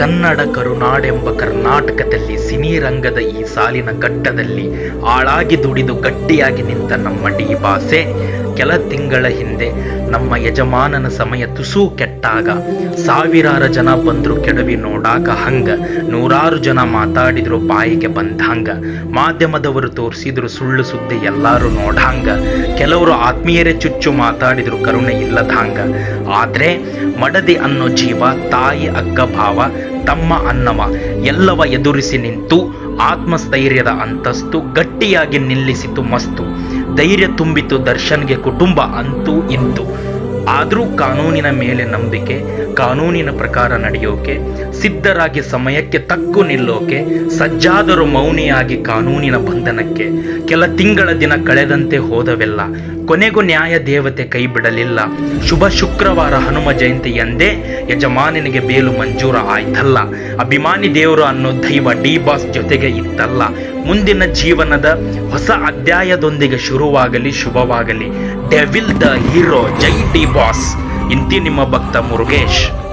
ಕನ್ನಡ ಕರುನಾಡೆಂಬ ಕರ್ನಾಟಕದಲ್ಲಿ ಸಿನಿ ರಂಗದ ಈ ಸಾಲಿನ ಕಟ್ಟದಲ್ಲಿ ಆಳಾಗಿ ದುಡಿದು ಗಟ್ಟಿಯಾಗಿ ನಿಂತ ನಮ್ಮ ಡಿ ಬಾಸೆ. ಕೆಲ ತಿಂಗಳ ಹಿಂದೆ ನಮ್ಮ ಯಜಮಾನನ ಸಮಯ ತುಸು ಕೆಟ್ಟಾಗ. ಸಾವಿರಾರು ಜನ ಬಂದ್ರು ಕೆಡವಿ ನೋಡಾಕ ಹಂಗ. ನೂರಾರು ಜನ ಮಾತಾಡಿದ್ರು ಬಾಯಿಗೆ ಬಂದಂಗ ಮಾಧ್ಯಮದವರು ತೋರಿಸಿದ್ರು ಸುಳ್ಳು ಸುದ್ದಿ ಎಲ್ಲಾರು ನೋಡಂಗ ಕೆಲವರು ಆತ್ಮೀಯರೇ ಚುಚ್ಚು ಮಾತಾಡಿದ್ರು ಕರುಣೆ ಇಲ್ಲದಂಗ ಆದ್ರೆ ಮಡದಿ ಅನ್ನೋ ಜೀವ ತಾಯಿ ಅಕ್ಕ ಭಾವ ತಮ್ಮ ಅನ್ನವ ಎಲ್ಲವ ಎದುರಿಸಿ ನಿಂತು ಆತ್ಮಸ್ಥೈರ್ಯದ ಅಂತಸ್ತು ಗಟ್ಟಿಯಾಗಿ ನಿಲ್ಲಿಸಿತು ಮಸ್ತು. ಧೈರ್ಯ ತುಂಬಿತು ದರ್ಶನ್ಗೆ ಕುಟುಂಬ ಅಂತೂ ಇಂತು ಆದರೂ ಕಾನೂನಿನ ಮೇಲೆ ನಂಬಿಕೆ, ಕಾನೂನಿನ ಪ್ರಕಾರ ನಡೆಯೋಕೆ, ಸಿದ್ಧರಾಗಿ ಸಮಯಕ್ಕೆ ತಕ್ಕು ನಿಲ್ಲೋಕೆ, ಸಜ್ಜಾದರೂ ಮೌನಿಯಾಗಿ ಕಾನೂನಿನ ಬಂಧನಕ್ಕೆ ಕೆಲ ತಿಂಗಳ ದಿನ ಕಳೆದಂತೆ ಹೋದವೆಲ್ಲ ಕೊನೆಗೂ ನ್ಯಾಯ ದೇವತೆ ಕೈ ಬಿಡಲಿಲ್ಲ. ಶುಭ ಶುಕ್ರವಾರ ಹನುಮ ಜಯಂತಿ ಎಂದೇ ಯಜಮಾನನಿಗೆ ಬೇಲು ಮಂಜೂರ ಆಯ್ತಲ್ಲ ಅಭಿಮಾನಿ ದೇವರು ಅನ್ನೋ ದೈವ ಡಿ ಬಾಸ್ ಜೊತೆಗೆ ಇತ್ತಲ್ಲ. ಮುಂದಿನ ಜೀವನದ ಹೊಸ ಅಧ್ಯಾಯದೊಂದಿಗೆ ಶುರುವಾಗಲಿ, ಶುಭವಾಗಲಿ. ಡೆವಿಲ್ ದ ಹೀರೋ ಜೈ ಡಿ ಬಾಸ್. ಇಂತಿ ನಿಮ್ಮ ಭಕ್ತ ಮುರುಗೇಶ್.